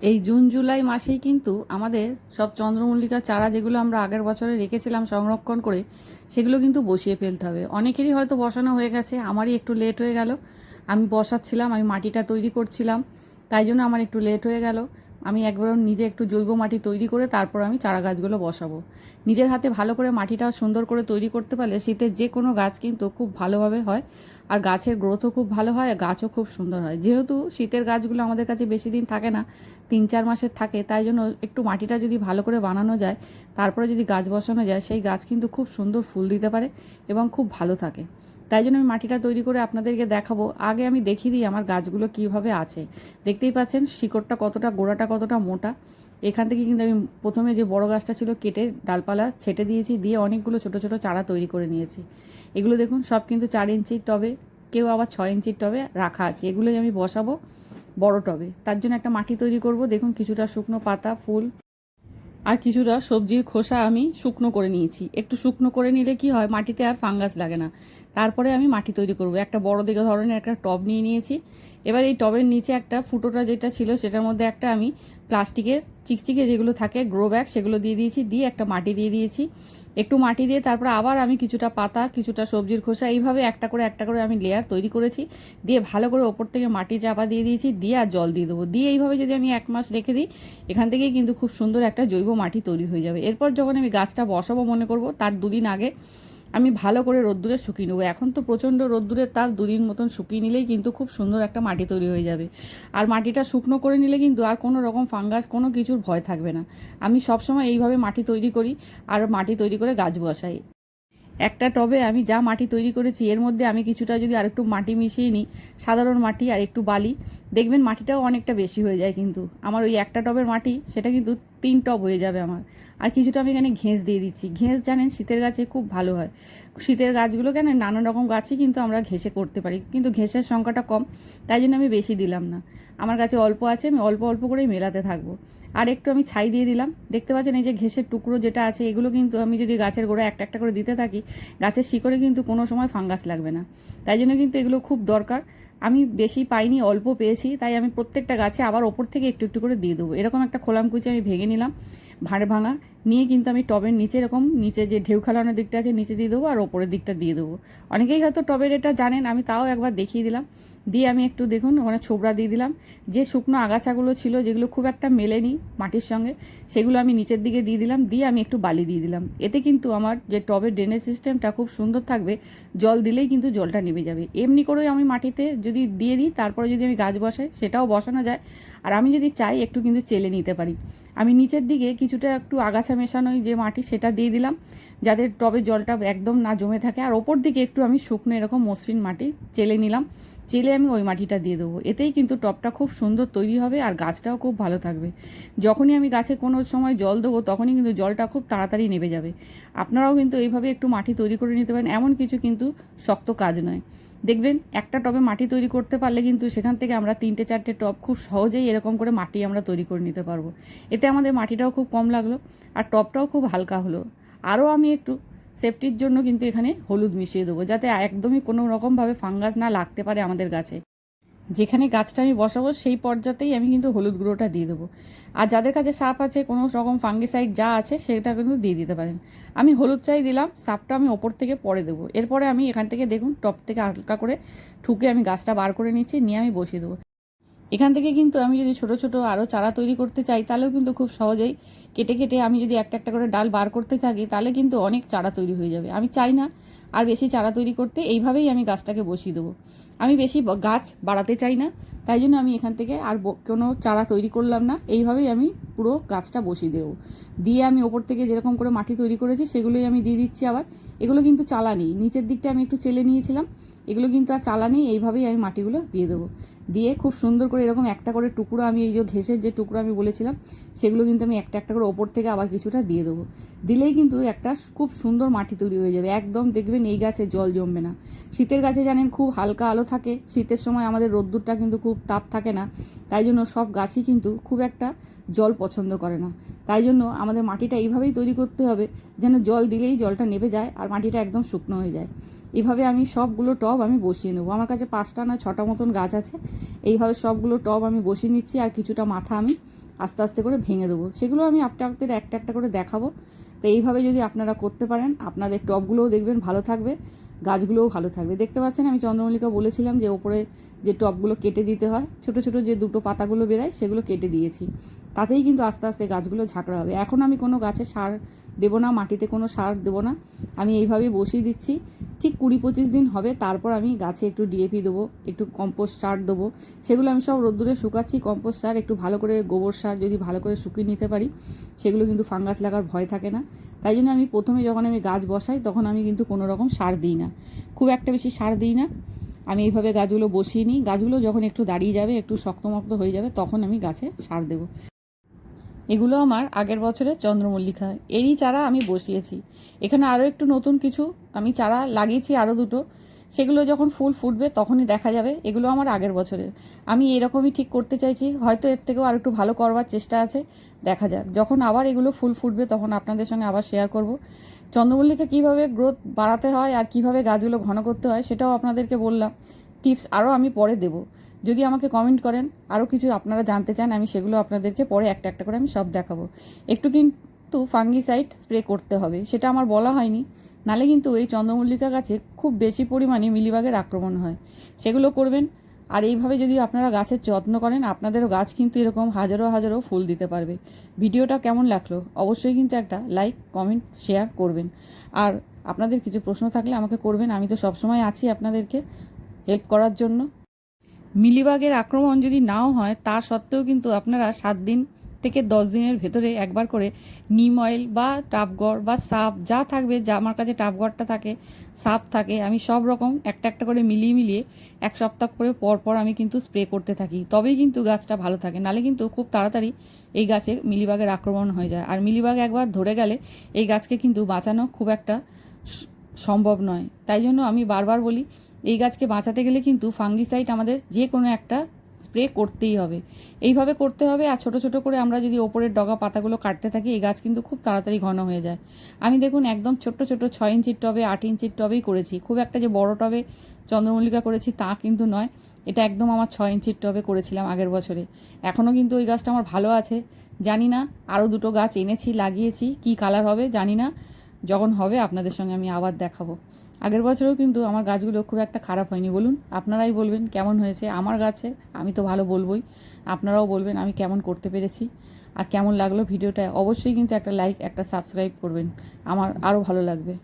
এই জুন, জুলাই মাসেই কিন্তু আমাদের সব চন্দ্রমল্লিকা চারা যেগুলো আমরা আগের বছরে রেখেছিলাম সংরক্ষণ করে, সেগুলো কিন্তু বসিয়ে ফেলতে হবে। অনেকেরই হয়তো বসানো হয়ে গেছে, আমারই একটু লেট হয়ে গেল। আমি বসাচ্ছিলাম, আমি মাটিটা তৈরি করছিলাম, তাই জন্য আমার একটু লেট হয়ে গেল। আমি একবার নিজে একটু জৈব মাটি তৈরি করে তারপর আমি চারা গাছগুলো বসাবো। নিজের হাতে ভালো করে মাটিটা সুন্দর করে তৈরি করতে পারলে শীতের যে কোনো গাছ কিন্তু খুব ভালোভাবে হয় আর গাছের গ্রোথও খুব ভালো হয় গাছও খুব সুন্দর হয়। যেহেতু শীতের গাছগুলো আমাদের কাছে বেশি দিন থাকে না, তিন চার মাসের থাকে, তাই জন্য একটু মাটিটা যদি ভালো করে বানানো যায়, তারপরে যদি গাছ বসানো যায়, সেই গাছ কিন্তু খুব সুন্দর ফুল দিতে পারে এবং খুব ভালো থাকে। তাই জন্য আমি মাটিটা তৈরি করে আপনাদেরকে দেখাবো। আগে আমি দেখিয়ে দিই আমার গাছগুলো কীভাবে আছে। দেখতেই পাচ্ছেন, শিকড়টা কতটা, গোড়াটা কতটা মোটা। এখান থেকে কিন্তু আমি প্রথমে যে বড় গাছটা ছিল কেটে ডালপালা ছেটে দিয়েছি, দিয়ে অনেকগুলো ছোট ছোট চারা তৈরি করে নিয়েছি। এগুলো দেখুন, সব কিন্তু চার ইঞ্চির টবে, কেউ আবার ছয় ইঞ্চির টবে রাখা আছে। এগুলোই আমি বসাবো বড় টবে। তার জন্য একটা মাটি তৈরি করব। দেখুন, কিছুটা শুকনো পাতা, ফুল। আর কিছুটা সবজির খোসা আমি শুকনো করে নিয়েছি। একটু শুকনো করে নিলে কি হয়, মাটিতে আর ফাঙ্গাস লাগে না। তারপরে আমি মাটি তৈরি করব। একটা বড় দিকে ধরনের একটা টব নিয়ে নিয়েছি। এবার এই টবের নিচে একটা ফুটোটা যেটা ছিল, সেটার মধ্যে একটা আমি প্লাস্টিকের চিকচিকে যেগুলো থাকে গ্রো ব্যাগ সেগুলো দিয়ে দিয়েছি, দিয়ে একটা মাটি দিয়ে দিয়েছি। একটু মাটি দিয়ে তারপর আবার আমি কিছুটা পাতা, কিছুটা সবজির খোসা, এইভাবে একটা করে একটা করে আমি লেয়ার তৈরি করেছি। দিয়ে ভালো করে ওপর থেকে মাটি চাপা দিয়ে দিয়েছি, দিয়ে আর জল দিয়ে দেবো। দিয়ে এইভাবে যদি আমি এক মাস রেখে দিই, এখান থেকেই কিন্তু খুব সুন্দর একটা জৈব মাটি তৈরি হয়ে যাবে। এরপর যখন আমি গাছটা বসাবো মনে করব, তার দুদিন আগে আমি ভালো করে রোদ্দুরে শুকিয়ে নেব। এখন তো প্রচণ্ড রোদ্দুরের তাপ দুদিন মতন শুকিয়ে নিলেই কিন্তু খুব সুন্দর একটা মাটি তৈরি হয়ে যাবে। আর মাটিটা শুকনো করে নিলে কিন্তু আর কোনো রকম ফাঙ্গাস, কোনো কিছুর ভয় থাকবে না। আমি সবসময় এইভাবে মাটি তৈরি করি আর মাটি তৈরি করে গাছ বসাই। একটা টবে আমি যা মাটি তৈরি করেছি, এর মধ্যে আমি কিছুটা যদি আরেকটু মাটি মিশিয়ে নিই, সাধারণ মাটি আর একটু বালি, দেখবেন মাটিটাও অনেকটা বেশি হয়ে যায় কিন্তু। আমার ওই একটা টবের মাটি, সেটা কিন্তু তিন টব হয়ে যাবে আমার। আর কিছুটা আমি এখানে ঘেঁস দিয়ে দিচ্ছি। ঘেঁস জানেন, শীতের গাছে খুব ভালো হয়। শীতের গাছগুলো কেন, নানান রকম গাছই কিন্তু আমরা ঘেঁষে করতে পারি। কিন্তু ঘেঁষের সংখ্যাটা কম, তাই জন্য আমি বেশি দিলাম না। আমার কাছে অল্প আছে, আমি অল্প অল্প করেই মেলাতে থাকব। আর একটু আমি ছাই দিয়ে দিলাম। দেখতে পাচ্ছেন এই যে ঘেঁষের টুকরো যেটা আছে, এগুলো কিন্তু আমি যদি গাছের গোড়া একটা একটা করে দিতে থাকি, গাছের শিকড়ে কিন্তু কোনো সময় ফাঙ্গাস লাগবে না। তাই জন্য কিন্তু এগুলো খুব দরকার। আমি বেশি পাইনি, অল্প পেয়েছি, তাই আমি প্রত্যেকটা গাছে আবার ওপর থেকে একটু একটু করে দিয়ে দেবো। এরকম একটা খোলাম কুচি আমি ভেঙে নিলাম, ভাঁড় ভাঙা। নিয়ে কিন্তু আমি টবের নিচে এরকম, নিচে যে ঢেউ খেলানোর দিকটা আছে, নিচে দিয়ে দেবো আর ওপরের দিকটা দিয়ে দেবো। অনেকেই হয়তো টবের এটা জানেন, আমি তাও একবার দেখিয়ে দিলাম। দিয়ে আমি একটু দেখুন, ওখানে ছোবড়া দিয়ে দিলাম। যে শুকনো আগাছাগুলো ছিল, যেগুলো খুব একটা মেলেনি মাটির সঙ্গে, সেগুলো আমি নিচের দিকে দিয়ে দিলাম, দিয়ে আমি একটু বালি দিয়ে দিলাম। এতে কিন্তু আমার যে টবের ড্রেনেজ সিস্টেমটা খুব সুন্দর থাকবে, জল দিলেই কিন্তু জলটা নেমে যাবে। এমনি করেই আমি মাটিতে যদি দিয়ে দিই, তারপরে যদি আমি গাছ বসাই, সেটাও বসানো যায়। আর আমি যদি চাই, একটু কিন্তু চেলে নিতে পারি। আমি নিচের দিকে কিছুটা একটু আগাছা মেশানো যে মাটি, সেটা দিয়ে দিলাম, যাতে টবে জলটা একদম না জমে থাকে। আর ওপর দিকে একটু আমি শুকনো এরকম মসৃণ মাটি চেলে নিলাম। চেলে আমি ওই মাটিটা দিয়ে দেবো। এতেই কিন্তু টবটা খুব সুন্দর তৈরি হবে আর গাছটাও খুব ভালো থাকবে। যখনই আমি গাছে কোনো সময় জল দেবো, তখনই কিন্তু জলটা খুব তাড়াতাড়ি নেমে যাবে। আপনারাও কিন্তু এইভাবে একটু মাটি তৈরি করে নিতে পারেন, এমন কিছু কিন্তু শক্ত কাজ নয়। দেখবেন, একটা টবে মাটি তৈরি করতে পারলে কিন্তু সেখান থেকে আমরা তিনটে, চারটে টব খুব সহজেই এরকম করে মাটি আমরা তৈরি করে নিতে পারব। এতে আমাদের মাটিটাও খুব কম লাগল আর টবটাও খুব হালকা হলো। আরও আমি একটু সেফটির জন্য কিন্তু এখানে হলুদ মিশিয়ে দেবো, যাতে একদমই কোনো রকমভাবে ফাঙ্গাস না লাগতে পারে আমাদের গাছে। যেখানে গাছটা আমি বসাবো, সেই পর্যাতেই আমি কিন্তু হলুদ গুঁড়োটা দিয়ে দেবো। আর যাদের কাছে সাপ আছে, কোনো রকম ফাঙ্গিসাইড যা আছে, সেটা কিন্তু দিয়ে দিতে পারেন। আমি হলুদটাই দিলাম, সাপটা আমি ওপর থেকে পরে দেবো। এরপরে আমি এখান থেকে দেখুন, টপ থেকে হালকা করে ঠুকে আমি গাছটা বার করে নিচ্ছি, নিয়ে আমি বসিয়ে দেবো। এখান থেকে কিন্তু আমি যদি ছোট ছোট আরও চারা তৈরি করতে চাই, তাহলেও কিন্তু খুব সহজেই কেটে কেটে আমি যদি একটা একটা করে ডাল বার করতে থাকি, তাহলে কিন্তু অনেক চারা তৈরি হয়ে যাবে। আমি চাই না আর বেশি চারা তৈরি করতে, এইভাবেই আমি গাছটাকে বসিয়ে দেবো। আমি বেশি গাছ বাড়াতে চাই না। তাই জন্য আমি এখান থেকে আর কোনো চারা তৈরি করলাম না। এইভাবেই আমি পুরো গাছটা বসিয়ে দেবো। দিয়ে আমি ওপর থেকে যেরকম করে মাটি তৈরি করেছি, সেগুলোই আমি দিয়ে দিচ্ছি আবার। এগুলো কিন্তু চালা নেই। নিচের দিকটা আমি একটু চেলে নিয়েছিলাম। এগুলো কিন্তু আর চালা নেই। এইভাবেই আমি মাটিগুলো দিয়ে দেবো। দিয়ে খুব সুন্দর করে এরকম একটা করে টুকরো আমি, এই যে ঘেসের যে টুকরো আমি বলেছিলাম, সেগুলো কিন্তু আমি একটা একটা করে ওপর থেকে আবার কিছুটা দিয়ে দেবো। দিলেই কিন্তু একটা খুব সুন্দর মাটি তৈরি হয়ে যাবে। একদম দেখবেন এই গাছে জল জমবে না। শীতের গাছে জানেন খুব হালকা আলো থাকে। শীতের সময় আমাদের রোদ্দুরটা কিন্তু খুব তাপ থাকে না। তাই জন্য সব গাছই কিন্তু খুব একটা জল পছন্দ করে না। তাই জন্য আমাদের মাটিটা এইভাবেই তৈরি করতে হবে যেন জল দিলেই জলটা নেবে যায় আর মাটিটা একদম শুকনো হয়ে যায়। এভাবে আমি সবগুলো টব আমি বসিয়ে নেব। আমার কাছে পাঁচটা না ছটা মতন গাছ আছে। এইভাবে সবগুলো টব আমি বসিয়ে নিচ্ছি আর কিছুটা মাথা আমি আস্তে আস্তে করে ভেঙে দেবো। সেগুলো আমি আপনাদের একটা একটা করে দেখাবো। তো এইভাবে যদি আপনারা করতে পারেন, আপনাদের টবগুলোও দেখবেন ভালো থাকবে, গাছগুলোও ভালো থাকবে। দেখতে পাচ্ছেন, আমি চন্দ্রমল্লিকা বলেছিলাম যে ওপরে যে টবগুলো কেটে দিতে হয়, ছোট ছোট যে দুটো পাতাগুলো বেরায়, সেগুলো কেটে দিয়েছি। তাতেই কিন্তু আস্তে আস্তে গাছগুলো ঝাঁকড়া হবে। এখন আমি কোনো গাছে সার দেবো না, মাটিতে কোনো সার দেবো না। আমি এইভাবেই বসিয়ে দিচ্ছি। ঠিক কুড়ি পঁচিশ দিন হবে, তারপর আমি গাছে একটু ডিএপি দেবো, একটু কম্পোস্ট সার দেবো। সেগুলো আমি সব রোদ্দুরে শুকাচ্ছি কম্পোস্ট সার, একটু ভালো করে গোবর সার যদি ভালো করে শুকিয়ে নিতে পারি, সেগুলো কিন্তু ফাঙ্গাস লাগার ভয় থাকে না। তাই জন্য আমি প্রথমে যখন আমি গাছ বসাই, তখন আমি কিন্তু কোনো রকম সার দিই না। খুব একটা বেশি সার দিই না। আমি এইভাবে গাছগুলো বসিয়ে নিই। গাছগুলো যখন একটু দাঁড়িয়ে যাবে, একটু শক্তমক্ত হয়ে যাবে, তখন আমি গাছে সার দেবো। এগুলো আমার আগের বছরে চন্দ্রমল্লিকা। এরই চারা আমি বসিয়েছি। এখানে আরও একটু নতুন কিছু আমি চারা লাগিয়েছি আরও দুটো। সেগুলো যখন ফুল ফুটবে তখনই দেখা যাবে। এগুলো আমার আগের বছরের। আমি এরকমই ঠিক করতে চাইছি। হয়তো এর থেকেও আর একটু ভালো করবার চেষ্টা আছে। দেখা যাক। যখন আবার এগুলো ফুল ফুটবে তখন আপনাদের সঙ্গে আবার শেয়ার করব। চন্দ্রমল্লিকা কীভাবে গ্রোথ বাড়াতে হয় আর কীভাবে গাছগুলো ঘন করতে হয় সেটাও আপনাদেরকে বললাম। টিপস আরও আমি পরে দেবো। যদি আমাকে কমেন্ট করেন আরও কিছু আপনারা জানতে চান, আমি সেগুলো আপনাদেরকে পরে একটা একটা করে আমি সব দেখাবো। একটু কিন্তু ফাঙ্গিসাইড স্প্রে করতে হবে, সেটা আমার বলা হয়নি। নালে কিন্তু এই চন্দ্রমল্লিকা গাছে খুব বেশি পরিমাণে মিলিবাগের আক্রমণ হয়। সেগুলো করবেন, আর এইভাবে যদি আপনারা গাছের যত্ন করেন, আপনাদেরও গাছ কিন্তু এরকম হাজারো হাজারো ফুল দিতে পারবে। ভিডিওটা কেমন লাগল? অবশ্যই কিন্তু একটা লাইক কমেন্ট শেয়ার করবেন। আর আপনাদের কিছু প্রশ্ন থাকলে আমাকে করবেন, আমি তো সবসময় আছি আপনাদেরকে। হেল্প করার জন্য। মিলিবাগের আক্রমণ যদি নাও হয়, তা সত্ত্বেও কিন্তু আপনারা সাত দিন থেকে দশ দিনের ভেতরে একবার করে নিম অয়েল বা টাপগড় বা সাপ যা থাকবে, যা আমার কাছে টাপগড়টা থাকে, সাপ থাকে, আমি সব রকম একটা একটা করে মিলিয়ে মিলিয়ে এক সপ্তাহ করে পর পর আমি কিন্তু স্প্রে করতে থাকি। তবেই কিন্তু গাছটা ভালো থাকে। নালে কিন্তু খুব তাড়াতাড়ি এই গাছে মিলিবাগের আক্রমণ হয়ে যায়। আর মিলিবাগ একবার ধরে গেলে এই গাছকে কিন্তু বাঁচানো খুব একটা সম্ভব নয়। তাই জন্য আমি বারবার বলি এই গাছকে বাঁচাতে গেলে কিন্তু ফাঙ্গিসাইড আমাদের যে কোনো একটা স্প্রে করতেই হবে। এইভাবে করতে হবে আর ছোট ছোট করে আমরা যদি ওপরের ডগা পাতাগুলো কাটতে থাকি, এই গাছ কিন্তু খুব তাড়াতাড়ি ঘন হয়ে যায়। আমি দেখুন একদম ছোট্ট ছোট ছয় ইঞ্চির টবে, আট ইঞ্চির টবেই করেছি। খুব একটা যে বড় টবে চন্দ্রমল্লিকা করেছি তা কিন্তু নয়। এটা একদম আমার ছয় ইঞ্চির টবে করেছিলাম আগের বছরে। এখনও কিন্তু ওই গাছটা আমার ভালো আছে। জানি না আরও দুটো গাছ এনেছি, লাগিয়েছি, কি কালার হবে জানি না। যখন হবে আপনাদের সঙ্গে আমি আবার দেখাবো। আগের বছরেও কিন্তু আমার গাছগুলো খুব একটা খারাপ হয়নি, বলুন। আপনারাই বলবেন কেমন হয়েছে আমার গাছে, আমি তো ভালো বলবই। আপনারাও বলবেন আমি কেমন করতে পেরেছি। আর কেমন লাগল ভিডিওটা, অবশ্যই কিন্তু একটা লাইক একটা সাবস্ক্রাইব করবেন। আমার আরও ভালো লাগবে।